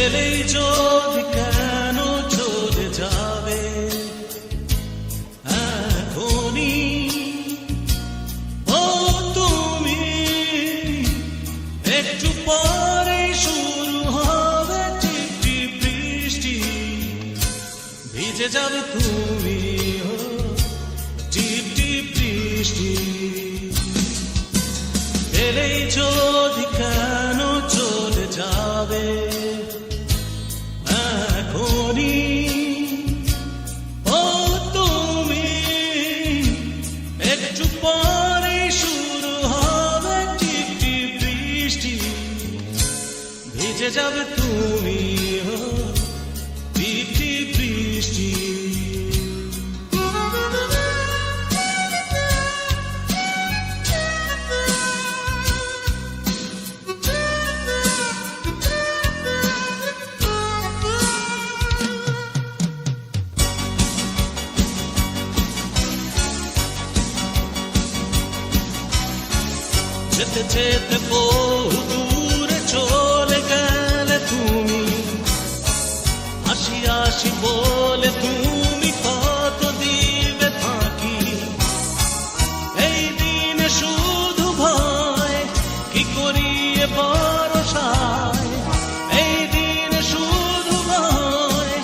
এলেই যদি কেন চলে যাবে? এখনই। ও তুমি, একটু পরে শুরু হবে টিপটি বৃষ্টি। ভিজে যাবে তুমি, ও টিপটি বৃষ্টি। যাবে তুমি ও টিপটি বৃষ্টি যেতে যেতে বহু বলে, তুমি কত দিবে ফাঁকি এই দিনে শুধু ভয়, কি করিয়ে বরসায় এই দিনে শুধু ভয়,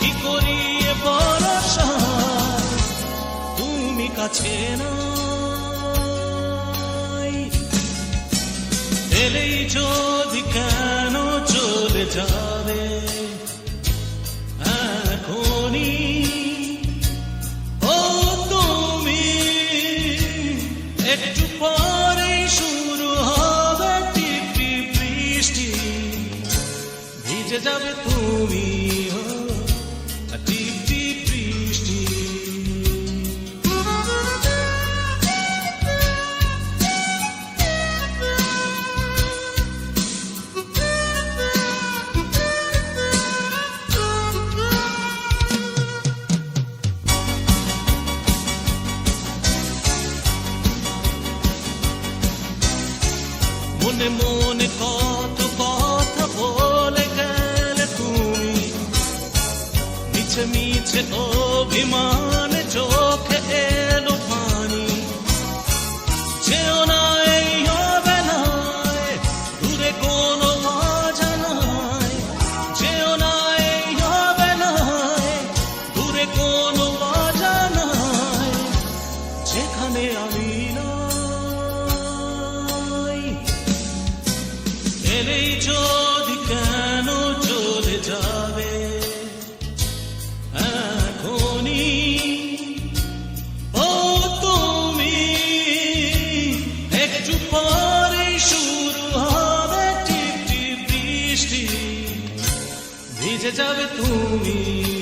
কি করিয়ে বরসায় তুমি কাছে নাই। এলেই যদি কেন চলে যাবে? যাবে তুমি মনে মনে কত যেখানে আমি নাই। যদি কেন চলে যাবে? এখনই। ও তুমি, একটু পরে শুরু হবে টিপটি বৃষ্টি। ভিজে যাবে তুমি।